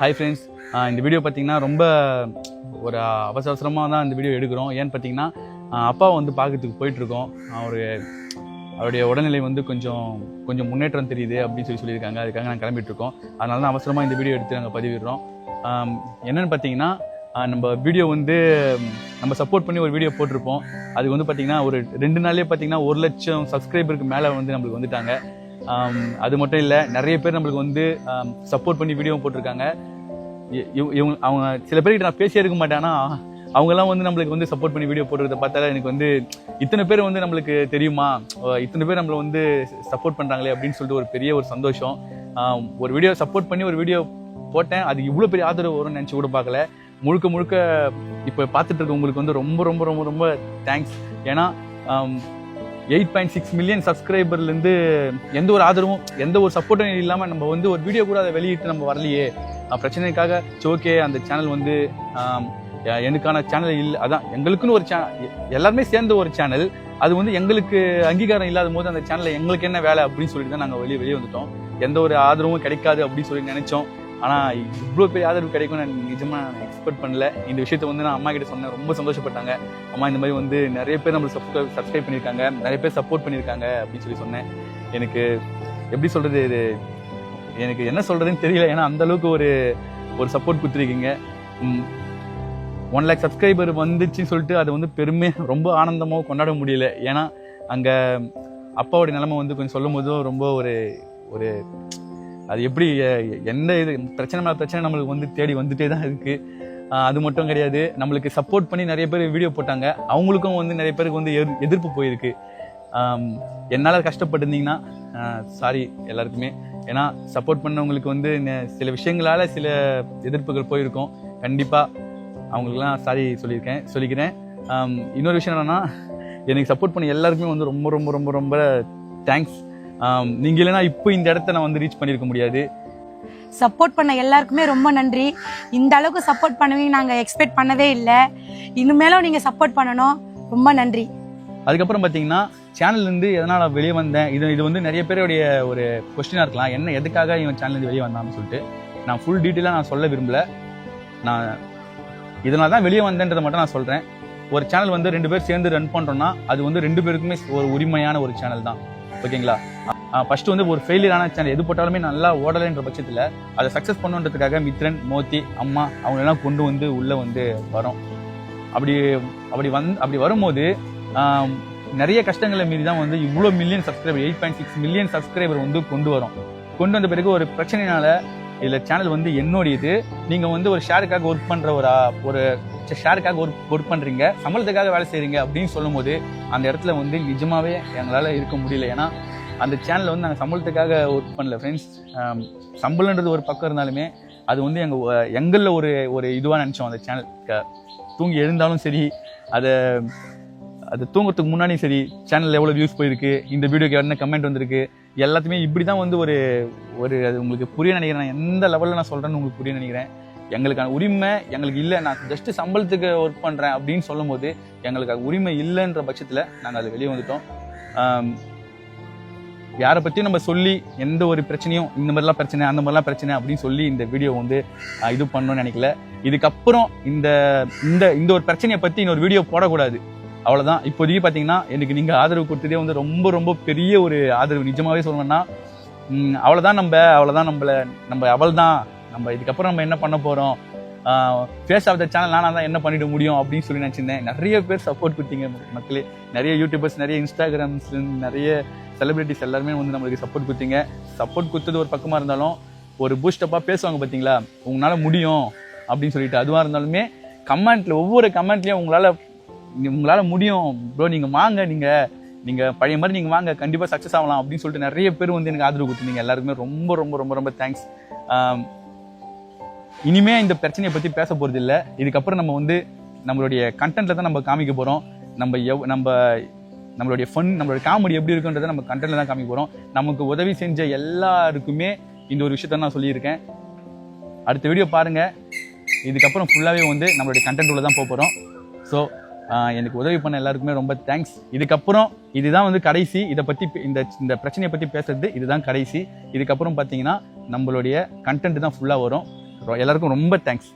Hi friends இந்த video பார்த்தீங்கன்னா ரொம்ப ஒரு அவசர அவசரமாக தான் இந்த வீடியோ எடுக்கிறோம். ஏன்னு பார்த்தீங்கன்னா அப்பாவை வந்து பார்க்கறதுக்கு போயிட்டுருக்கோம். அவர் அவருடைய உடல்நிலை வந்து கொஞ்சம் கொஞ்சம் முன்னேற்றம் தெரியுது அப்படின்னு சொல்லி சொல்லியிருக்காங்க. அதுக்காக நாங்கள் கிளம்பிட்டுருக்கோம். அதனால தான் அவசரமாக இந்த வீடியோ எடுத்து நாங்கள் பதிவிடுறோம். என்னென்னு பார்த்தீங்கன்னா நம்ம வீடியோ வந்து நம்ம சப்போர்ட் பண்ணி ஒரு வீடியோ போட்டிருப்போம். அதுக்கு வந்து பார்த்தீங்கன்னா ஒரு ரெண்டு நாள்லேயே பார்த்தீங்கன்னா ஒரு லட்சம் சப்ஸ்கிரைபருக்கு மேலே வந்து நம்மளுக்கு வந்துட்டாங்க. அது மட்டும் இல்லை நிறைய பேர் நம்மளுக்கு வந்து சப்போர்ட் பண்ணி வீடியோ போட்டிருக்காங்க. இ- இவ- இவங்க அவங்க சில பேர்கிட்ட நான் பேசியே இருக்க மாட்டேன் ஆனால் அவங்கெல்லாம் வந்து நம்மளுக்கு வந்து சப்போர்ட் பண்ணி வீடியோ போடுறத பார்த்தாலே எனக்கு வந்து இத்தனை பேர் வந்து நம்மளுக்கு தெரியுமா? இத்தனை பேர் நம்மளை வந்து சப்போர்ட் பண்ணுறாங்களே அப்படின்னு சொல்லிட்டு ஒரு பெரிய ஒரு சந்தோஷம். ஒரு வீடியோ சப்போர்ட் பண்ணி ஒரு வீடியோ போட்டேன். அது இவ்வளோ பெரிய ஆதரவு வரும்னு நினச்சி கூட பார்க்கல. முழுக்க முழுக்க இப்போ பார்த்துட்டு இருக்க உங்களுக்கு வந்து ரொம்ப ரொம்ப ரொம்ப ரொம்ப தேங்க்ஸ் ஏன்னா எயிட் பாயிண்ட் சிக்ஸ் மில்லியன் சப்ஸ்கிரைபர்லேருந்து எந்த ஒரு ஆதரவும் எந்த ஒரு சப்போர்ட்டும் இல்லாமல் நம்ம வந்து ஒரு வீடியோ கூட அதை வெளியிட்டு நம்ம வரலையே. பிரச்சனைக்காக ஓகே அந்த சேனல் வந்து எனக்கான சேனல் இல்லை அதான் எங்களுக்குன்னு ஒரு சேனல் எல்லாருமே சேர்ந்த ஒரு சேனல் அது வந்து எங்களுக்கு அங்கீகாரம் இல்லாத போது அந்த சேனலில் எங்களுக்கு என்ன வேலை அப்படின்னு சொல்லிட்டு தான் நாங்கள் வெளியே வெளியே வந்துட்டோம். எந்த ஒரு ஆதரவும் கிடைக்காது அப்படின்னு சொல்லி நினைச்சோம். ஆனால் இவ்வளோ பெரிய ஆதரவு கிடைக்கும் நான் நிஜமா நான் எக்ஸ்பெக்ட் பண்ணல. இந்த விஷயத்த வந்து நான் அம்மா கிட்ட சொன்னேன். ரொம்ப சந்தோஷப்பட்டாங்க. அம்மா இந்த மாதிரி வந்து நிறைய பேர் நம்மளுக்கு சப்ஸ்கிரைப் சப்ஸ்கிரைப் பண்ணியிருக்காங்க. நிறைய பேர் சப்போர்ட் பண்ணியிருக்காங்க அப்படின்னு சொல்லி சொன்னேன். எனக்கு எப்படி சொல்கிறது இது? எனக்கு என்ன சொல்கிறதுன்னு தெரியல. ஏன்னா அந்த அளவுக்கு ஒரு ஒரு சப்போர்ட் கொடுத்துருக்கீங்க. ஒன் லேக் சப்ஸ்கிரைபர் வந்துச்சுன்னு சொல்லிட்டு அதை வந்து பெருமை ரொம்ப ஆனந்தமாக கொண்டாட முடியல. ஏன்னா அங்கே அப்பாவோட நிலைமை வந்து கொஞ்சம் சொல்லும் போதும் ரொம்ப ஒரு ஒரு அது எப்படி எ- எந்த இது பிரச்சனை மேலே பிரச்சனை நம்மளுக்கு வந்து தேடி வந்துட்டே தான் இருக்கு. அது மட்டும் கிடையாது நம்மளுக்கு சப்போர்ட் பண்ணி நிறைய பேர் வீடியோ போட்டாங்க. அவங்களுக்கும் வந்து நிறைய பேருக்கு வந்து எதிர்- எதிர்ப்பு போயிருக்கு. என்னால் கஷ்டப்பட்டிருந்தீங்கன்னா சாரி எல்லாருக்குமே. ஏன்னா சப்போர்ட் பண்ணவங்களுக்கு வந்து நெ- சில விஷயங்களால் சில எதிர்ப்புகள் போயிருக்கும். கண்டிப்பாக அவங்களுக்குலாம் சாரி சொல்லியிருக்கேன் சொல்லிக்கிறேன். இன்னொரு விஷயம் என்னென்னா எனக்கு சப்போர்ட் பண்ண எல்லாருக்குமே வந்து ரொம்ப ரொம்ப ரொம்ப ரொம்ப தேங்க்ஸ் நீங்கள் இல்லைன்னா இப்போ இந்த இடத்த நான் வந்து ரீச் பண்ணியிருக்க முடியாது. சப்போர்ட் பண்ண எல்லாருக்குமே ரொம்ப நன்றி. இந்த அளவுக்கு சப்போர்ட் பண்ணுவீங்க நாங்கள் எக்ஸ்பெக்ட் பண்ணவே இல்லை. இனிமேலும் நீங்கள் சப்போர்ட் பண்ணணும். ரொம்ப நன்றி. அதுக்கப்புறம் பார்த்தீங்கன்னா சேனல்லேருந்து எதனால் வெளியே வந்தேன்? இது இது வந்து நிறைய பேருடைய ஒரு கொஸ்டினாக இருக்கலாம். என்ன எதுக்காக இவன் சேனல்லேருந்து வெளியே வந்தான்னு சொல்லிட்டு நான் ஃபுல் டீட்டெயிலாக நான் சொல்ல விரும்பல. நான் இதனால தான் வெளியே வந்தேன்றதை மட்டும் நான் சொல்கிறேன் ஒரு சேனல் வந்து ரெண்டு பேர் சேர்ந்து ரன் பண்ணுறோம்னா அது வந்து ரெண்டு பேருக்குமே ஒரு உரிமையான ஒரு சேனல் தான். ஓகேங்களா? ஃபர்ஸ்ட் வந்து ஒரு ஃபெயிலியரான சேனல் எது போட்டாலுமே நல்லா ஓடலைன்ற பட்சத்தில் அதை சக்ஸஸ் பண்ணுன்றதுக்காக மித்ரன் மோத்தி அம்மா அவங்களெல்லாம் கொண்டு வந்து உள்ளே வந்து வரும். அப்படி அப்படி வந் அப்படி வரும்போது நிறைய கஷ்டங்களை மீறி தான் வந்து இவ்வளோ million subscriber eight point six million subscriber வந்து கொண்டு வரும். கொண்டு வந்த பிறகு ஒரு பிரச்சனைனால இதில் சேனல் வந்து என்னுடையது நீங்கள் வந்து ஒரு ஷேருக்காக ஒர்க் பண்ணுற ஒரு ஒரு ஷேருக்காக ஒர்க் ஒர்க் பண்ணுறீங்க சம்பளத்துக்காக வேலை செய்கிறீங்க அப்படின்னு சொல்லும்போது அந்த இடத்துல வந்து நிஜமாகவே எங்களால் இருக்க முடியல. ஏன்னா அந்த சேனலில் வந்து நாங்கள் சம்பளத்துக்காக ஒர்க் பண்ணல ஃப்ரெண்ட்ஸ் சம்பளன்றது ஒரு பக்கம் இருந்தாலுமே அது வந்து எங்கள் எங்களில் ஒரு ஒரு இதுவாக நினச்சோம் அந்த சேனல் தூங்கி எழுந்தாலும் சரி அதை அது தூங்குறதுக்கு முன்னாடியும் சரி சேனலில் எவ்வளோ வியூஸ் போயிருக்கு இந்த வீடியோக்கு என்ன கமெண்ட் வந்திருக்கு எல்லாத்தையுமே இப்படி தான் வந்து ஒரு ஒரு அது உங்களுக்கு புரிய நினைக்கிறேன். நான் எந்த லெவலில் நான் சொல்கிறேன்னு உங்களுக்கு புரிய நினைக்கிறேன். எங்களுக்கான உரிமை எங்களுக்கு இல்லை நான் ஜஸ்ட் சம்பளத்துக்கு ஒர்க் பண்ணுறேன் அப்படின்னு சொல்லும்போது எங்களுக்கு உரிமை இல்லைன்ற பட்சத்தில் நாங்கள் அது வெளியே வந்துட்டோம். யாரை பற்றியும் நம்ம சொல்லி எந்த ஒரு பிரச்சனையும் இந்த மாதிரிலாம் பிரச்சனை அந்த மாதிரிலாம் பிரச்சனை அப்படின்னு சொல்லி இந்த வீடியோ வந்து இது பண்ணணும்னு நினைக்கல. இதுக்கப்புறம் இந்த இந்த இந்த ஒரு பிரச்சனையை பற்றி இன்னொரு வீடியோ போடக்கூடாது. அவ்வளோதான் இப்போதைக்கு பார்த்தீங்கன்னா எனக்கு நீங்கள் ஆதரவு கொடுத்ததே வந்து ரொம்ப ரொம்ப பெரிய ஒரு ஆதரவு. நிஜமாகவே சொல்லணும்னா அவ்வளோதான் நம்ம அவ்வளோதான் நம்மளை நம்ம அவள் தான் நம்ம இதுக்கப்புறம் நம்ம என்ன பண்ண போகிறோம் ஃபேஸ் ஆஃப் த சேனல் நானாக தான் என்ன பண்ணிட முடியும் அப்படின்னு சொல்லி நினச்சிருந்தேன். நிறைய பேர் சப்போர்ட் கொடுத்தீங்க மக்களே. நிறைய யூடியூபர்ஸ் நிறைய இன்ஸ்டாகிராம்ஸ் நிறைய செலிபிரிட்டிஸ் எல்லாருமே வந்து நம்மளுக்கு சப்போர்ட் கொடுத்தீங்க. சப்போர்ட் கொடுத்தது ஒரு பக்கமாக இருந்தாலும் ஒரு பூஸ்டப்பாக பேசுவாங்க பார்த்தீங்களா உங்களால் முடியும் அப்படின்னு சொல்லிட்டு. அதுவாக இருந்தாலுமே கமெண்ட்ல ஒவ்வொரு கமெண்ட்லேயும் உங்களால் உங்களால் முடியும். ப்ரோ நீங்கள் வாங்க நீங்கள் நீங்கள் பழைய மாதிரி நீங்கள் வாங்க கண்டிப்பாக சக்ஸஸ் ஆகலாம் அப்படின்னு சொல்லிட்டு நிறைய பேர் வந்து எனக்கு ஆதரவு கொடுத்துருந்தீங்க எல்லாருக்குமே ரொம்ப ரொம்ப ரொம்ப ரொம்ப தேங்க்ஸ் இனிமே இந்த பிரச்சனையை பத்தி பேச போறது இல்ல. இதுக்கப்புறம் நம்ம வந்து நம்மளுடைய கண்டென்ட்ல தான் நம்ம காமிக்க போறோம். நம்ம எவ் நம்ம நம்மளுடைய ஃபன் நம்மளுடைய காமெடி எப்படி இருக்குன்றதை நம்ம கண்டென்ட்ல தான் காமிக்க போறோம். நமக்கு உதவி செஞ்ச எல்லாருக்குமே இந்த ஒரு விஷயத்த நான் சொல்லியிருக்கேன். அடுத்த வீடியோ பாருங்க. இதுக்கப்புறம் ஃபுல்லாகவே வந்து நம்மளுடைய கண்டென்ட் உள்ள தான் போக போகிறோம் ஸோ எனக்கு உதவி பண்ண எல்லாருக்குமே ரொம்ப தேங்க்ஸ் இதுக்கப்புறம் இதுதான் வந்து கடைசி. இதை பற்றி இந்த இந்த பிரச்சனையை பற்றி பேசுறது இதுதான் கடைசி. இதுக்கப்புறம் பார்த்தீங்கன்னா நம்மளுடைய கண்டென்ட் தான் ஃபுல்லாக வரும். எல்லாருக்கும் ரொம்ப தேங்க்ஸ்